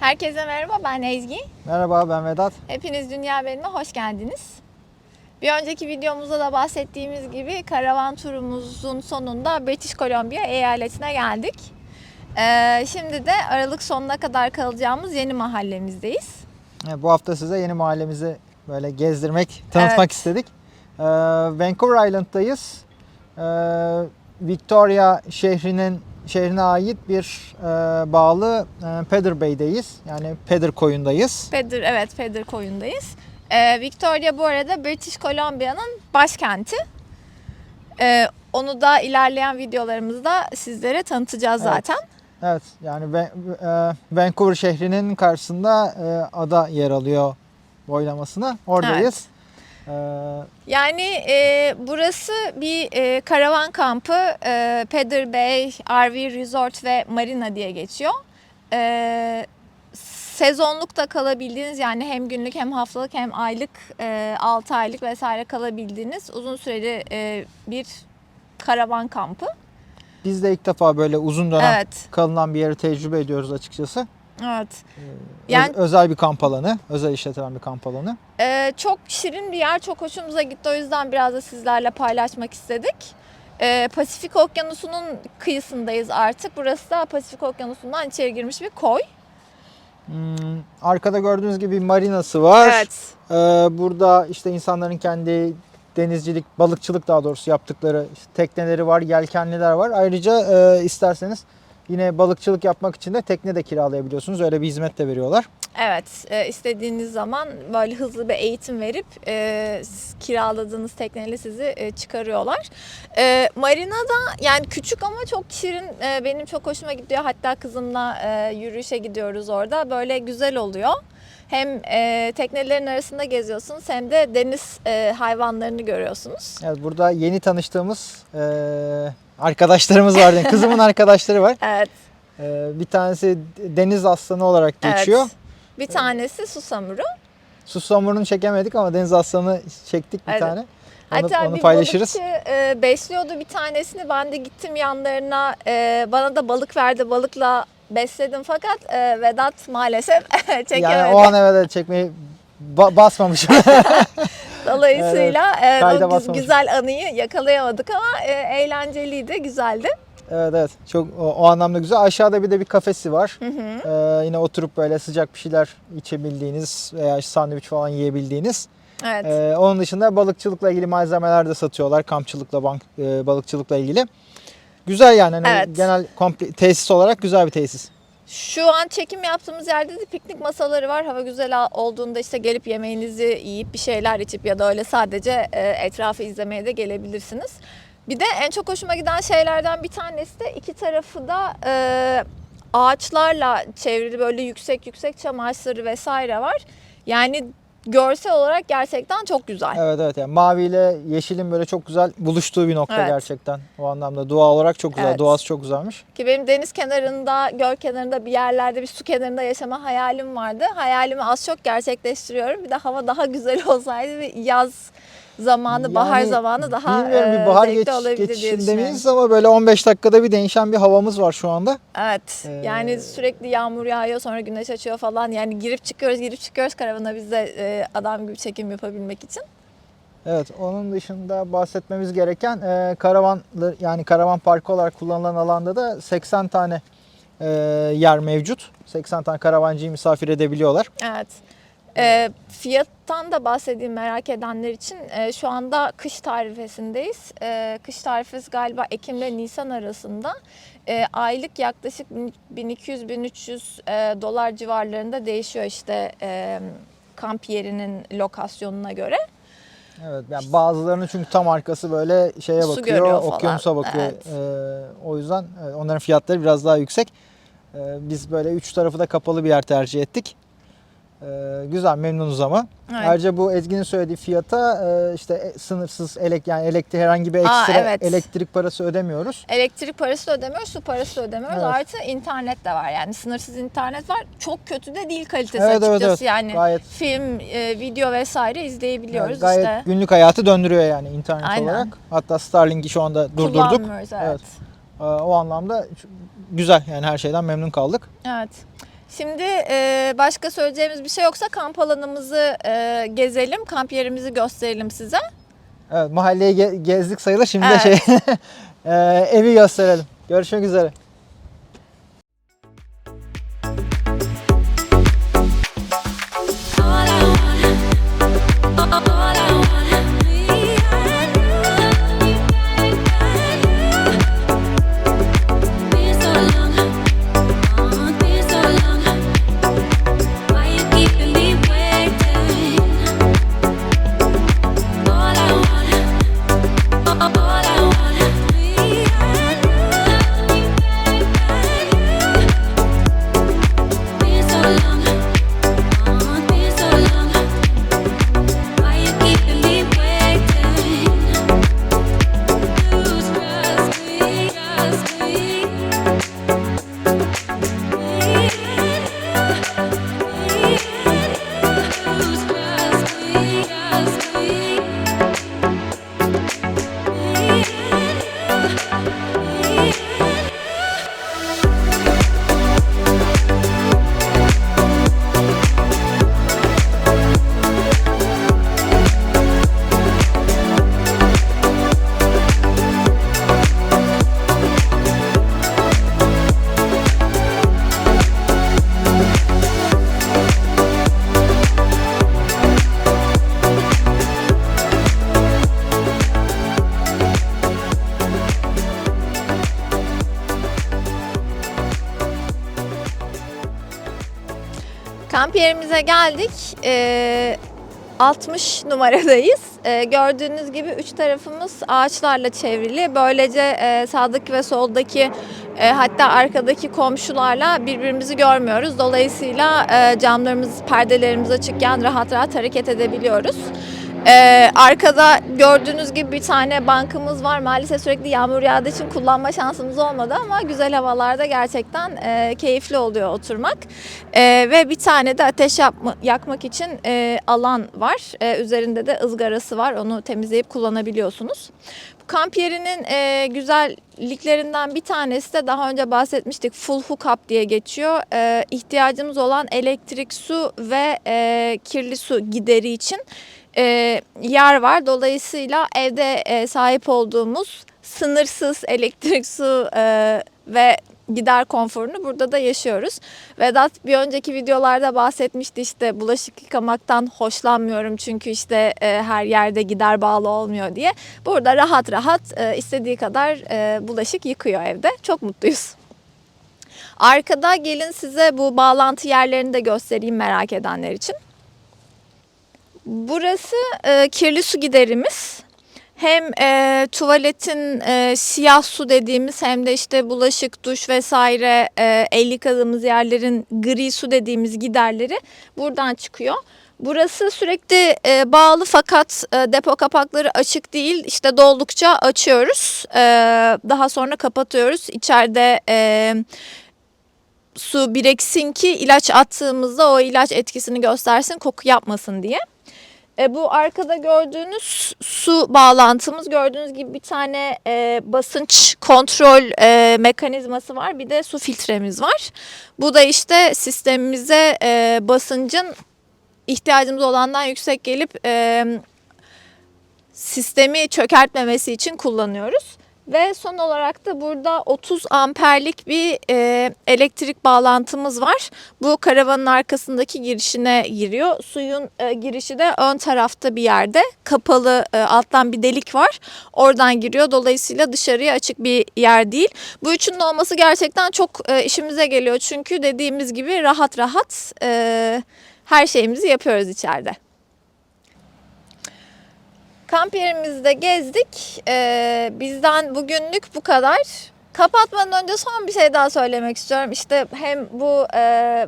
Herkese merhaba ben Ezgi. Merhaba ben Vedat. Hepiniz Dünya Benim'e hoş geldiniz. Bir önceki videomuzda da bahsettiğimiz gibi karavan turumuzun sonunda British Columbia eyaletine geldik. Ee, şimdi de Aralık sonuna kadar kalacağımız yeni mahallemizdeyiz. Bu hafta size yeni mahallemizi böyle gezdirmek, tanıtmak Evet. istedik. Ee, Vancouver Island'dayız. Ee, Victoria şehrinin şehrine ait bir e, bağlı e, Pedder Bay'deyiz. Yani Pedder koyundayız. Pedder, evet Pedder koyundayız. Ee, Victoria bu arada British Columbia'nın başkenti. Ee, onu da ilerleyen videolarımızda sizlere tanıtacağız Evet. zaten. Evet yani e, Vancouver şehrinin karşısında e, ada yer alıyor boylamasına. Oradayız. Ee, Yani e, burası bir e, karavan kampı. E, Pedder Bay, RV Resort ve Marina diye geçiyor. E, sezonluk da kalabildiğiniz yani hem günlük hem haftalık hem aylık e, 6 aylık vesaire kalabildiğiniz uzun süreli e, bir karavan kampı. biz de ilk defa böyle uzun dönem Evet. kalınan bir yeri tecrübe ediyoruz açıkçası. Evet. Öz- Yani- özel bir kamp alanı, özel işletilen bir kamp alanı. Ee, çok şirin bir yer, çok hoşumuza gitti. O yüzden biraz da sizlerle paylaşmak istedik. Ee, Pasifik Okyanusu'nun kıyısındayız artık. Burası da Pasifik Okyanusu'ndan içeri girmiş bir koy. Hmm, arkada gördüğünüz gibi marinası var. Evet. Ee, burada işte insanların kendi denizcilik, balıkçılık daha doğrusu yaptıkları işte tekneleri var, yelkenliler var. Ayrıca e, isterseniz yine balıkçılık yapmak için de tekne de kiralayabiliyorsunuz. Öyle bir hizmet de veriyorlar. Evet, e, istediğiniz zaman böyle hızlı bir eğitim verip e, kiraladığınız tekneyle sizi e, çıkarıyorlar. E, Marina'da yani küçük ama çok şirin, e, benim çok hoşuma gidiyor. Hatta kızımla e, yürüyüşe gidiyoruz orada. Böyle güzel oluyor. Hem e, teknelerin arasında geziyorsunuz hem de deniz e, hayvanlarını görüyorsunuz. Evet, burada yeni tanıştığımız e, arkadaşlarımız var. Yani kızımın arkadaşları var. Evet. E, bir tanesi deniz aslanı olarak geçiyor. Evet. Bir tanesi susamuru. Susamurunu çekemedik ama deniz aslanı çektik bir Evet. tane. Onu, Hatta onu bir paylaşırız. balıkçı e, besliyordu bir tanesini. Ben de gittim yanlarına. e, bana da balık verdi. Balıkla besledim fakat e, Vedat maalesef çekemedi. Yani o an evet çekmeyi ba- basmamışım. Dolayısıyla e, kayda o basmamış. güzel anıyı yakalayamadık ama e, eğlenceliydi, güzeldi. evet evet çok o, o anlamda güzel. Aşağıda bir de bir kafesi var. Ee, yine oturup böyle sıcak bir şeyler içebildiğiniz veya sandviç falan yiyebildiğiniz. Evet. Ee, onun dışında balıkçılıkla ilgili malzemeler de satıyorlar. Kampçılıkla, bank, e, balıkçılıkla ilgili. Güzel yani. Hani Evet. Genel komple, tesis olarak güzel bir tesis. Şu an çekim yaptığımız yerde de piknik masaları var. Hava güzel olduğunda işte gelip yemeğinizi yiyip bir şeyler içip ya da öyle sadece e, etrafı izlemeye de gelebilirsiniz. Bir de en çok hoşuma giden şeylerden bir tanesi de iki tarafı da e, ağaçlarla çevrili böyle yüksek yüksek çam ağaçları vesaire var. Yani görsel olarak gerçekten çok güzel. Evet evet yani mavi ile yeşilin böyle çok güzel buluştuğu bir nokta Evet. gerçekten. O anlamda doğa olarak çok güzel. Evet. Doğası çok güzelmiş. Ki benim deniz kenarında, göl kenarında bir yerlerde bir su kenarında yaşama hayalim vardı. Hayalimi az çok gerçekleştiriyorum. Bir de hava daha güzel olsaydı ve yaz zamanı, bahar Yani zamanı daha Bilmiyorum e, bir bahar zevkli geç, geçişinde miyiz ama böyle 15 dakikada bir değişen bir havamız var şu anda. Evet. Ee, Yani sürekli yağmur yağıyor sonra güneş açıyor falan. Yani girip çıkıyoruz, girip çıkıyoruz karavana biz de e, adam gibi çekim yapabilmek için. Evet onun dışında bahsetmemiz gereken e, karavan yani karavan parkı olarak kullanılan alanda da 80 tane e, yer mevcut. 80 tane karavancıyı misafir edebiliyorlar. Evet. E, fiyattan da bahsedeyim merak edenler için. E, şu anda kış tarifesindeyiz. E, kış tarifesi galiba Ekim ile Nisan arasında. E, aylık yaklaşık 1200-1300 e, dolar civarlarında değişiyor işte e, kamp yerinin lokasyonuna göre. Evet yani bazılarının çünkü tam arkası böyle şeye Su bakıyor, falan. okyanusa bakıyor. Evet. E, o yüzden e, onların fiyatları biraz daha yüksek. E, biz böyle üç tarafı da kapalı bir yer tercih ettik. Ee, güzel memnunuz ama. Evet. Ayrıca bu Ezgi'nin söylediği fiyata e, işte e, sınırsız elek yani elektrik herhangi bir Aa, ekstra evet. elektrik parası ödemiyoruz. Elektrik parası ödemiyoruz, su parası ödemiyoruz. Evet. Artı internet de var yani sınırsız internet var. Çok kötü de değil kalitesi Evet, evet, açıkçası evet. yani. Gayet Film, e, video vesaire izleyebiliyoruz gayet işte. günlük hayatı döndürüyor yani internet Aynen. olarak. Hatta Starlink'i şu anda durdurduk. Evet. Evet. Ee, o anlamda güzel yani her şeyden memnun kaldık. Evet. Şimdi e, başka söyleyeceğimiz bir şey yoksa kamp alanımızı e, gezelim, kamp yerimizi gösterelim size. Evet mahalleyi ge- gezdik sayılır. Şimdi Evet. de şey e, evi gösterelim. Görüşmek üzere. Kamp yerimize geldik. Ee, 60 numaradayız. Ee, gördüğünüz gibi üç tarafımız ağaçlarla çevrili. Böylece e, sağdaki ve soldaki e, hatta arkadaki komşularla birbirimizi görmüyoruz. Dolayısıyla e, camlarımız, perdelerimiz açıkken rahat rahat hareket edebiliyoruz. Ee, arkada gördüğünüz gibi bir tane bankımız var. Maalesef sürekli yağmur yağdığı için kullanma şansımız olmadı ama güzel havalarda gerçekten e, keyifli oluyor oturmak. Ee, ve bir tane de ateş yapma, yakmak için e, alan var. Ee, üzerinde de ızgarası var. Onu temizleyip kullanabiliyorsunuz. Bu kamp yerinin e, güzelliklerinden bir tanesi de daha önce bahsetmiştik. Full hookup diye geçiyor. Ee, ihtiyacımız olan elektrik, su ve e, kirli su gideri için e, yer var. Dolayısıyla evde e, sahip olduğumuz sınırsız elektrik, su e, ve gider konforunu burada da yaşıyoruz. Vedat bir önceki videolarda bahsetmişti işte bulaşık yıkamaktan hoşlanmıyorum çünkü işte e, her yerde gider bağlı olmuyor diye. Burada rahat rahat e, istediği kadar e, bulaşık yıkıyor evde. Çok mutluyuz. Arkada gelin size bu bağlantı yerlerini de göstereyim merak edenler için. Burası e, kirli su giderimiz. Hem e, tuvaletin e, siyah su dediğimiz hem de işte bulaşık, duş vesaire e, el yıkadığımız yerlerin gri su dediğimiz giderleri buradan çıkıyor. Burası sürekli e, bağlı fakat e, depo kapakları açık değil. İşte doldukça açıyoruz. E, daha sonra kapatıyoruz. İçeride e, su biriksin ki ilaç attığımızda o ilaç etkisini göstersin, koku yapmasın diye. E, bu arkada gördüğünüz su bağlantımız gördüğünüz gibi bir tane e, basınç kontrol e, mekanizması var. Bir de su filtremiz var. Bu da işte sistemimize e, basıncın ihtiyacımız olandan yüksek gelip e, sistemi çökertmemesi için kullanıyoruz. Ve son olarak da burada 30 amperlik bir e, elektrik bağlantımız var. Bu karavanın arkasındaki girişine giriyor. Suyun e, girişi de ön tarafta bir yerde. Kapalı e, alttan bir delik var. Oradan giriyor. Dolayısıyla dışarıya açık bir yer değil. Bu üçünün olması gerçekten çok e, işimize geliyor. Çünkü dediğimiz gibi rahat rahat e, her şeyimizi yapıyoruz içeride. Kamp yerimizde gezdik. Ee, bizden bugünlük bu kadar. Kapatmadan önce son bir şey daha söylemek istiyorum. İşte hem bu e,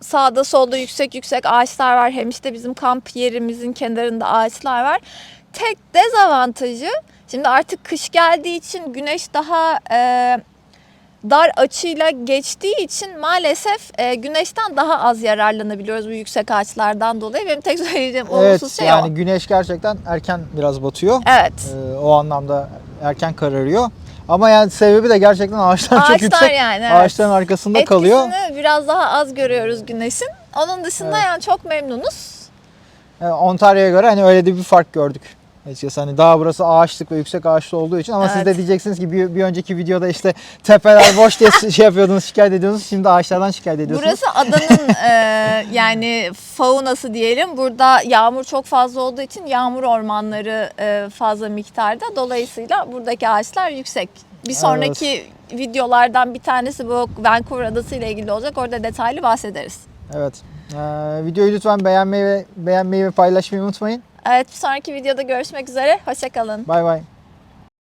sağda solda yüksek yüksek ağaçlar var hem işte bizim kamp yerimizin kenarında ağaçlar var. Tek dezavantajı şimdi artık kış geldiği için güneş daha e, dar açıyla geçtiği için maalesef e, güneşten daha az yararlanabiliyoruz bu yüksek ağaçlardan dolayı. Benim tek söyleyeceğim olumsuz Evet şey yani o. güneş gerçekten erken biraz batıyor. Evet. Ee, o anlamda erken kararıyor. Ama yani sebebi de gerçekten ağaçlar, çok Ağaçlar yüksek. yani, evet. Ağaçların arkasında kalıyor. Etkisini biraz daha az görüyoruz güneşin. Onun dışında Evet. yani çok memnunuz. Yani Ontario'ya göre hani öyle de bir fark gördük. Açıkçası hani daha burası ağaçlık ve yüksek ağaçlı olduğu için ama siz Evet. de diyeceksiniz ki bir, bir önceki videoda işte tepeler boş diye şey yapıyordunuz, şikayet ediyordunuz. Şimdi ağaçlardan şikayet ediyorsunuz. Burası adanın e, yani faunası diyelim. Burada yağmur çok fazla olduğu için yağmur ormanları e, fazla miktarda. Dolayısıyla buradaki ağaçlar yüksek. Bir sonraki videolardan bir tanesi bu Vancouver adası ile ilgili olacak. Orada detaylı bahsederiz. Evet. Ee, videoyu lütfen beğenmeyi ve beğenmeyi ve paylaşmayı unutmayın. Evet bir sonraki videoda görüşmek üzere. Hoşçakalın. Bay bay.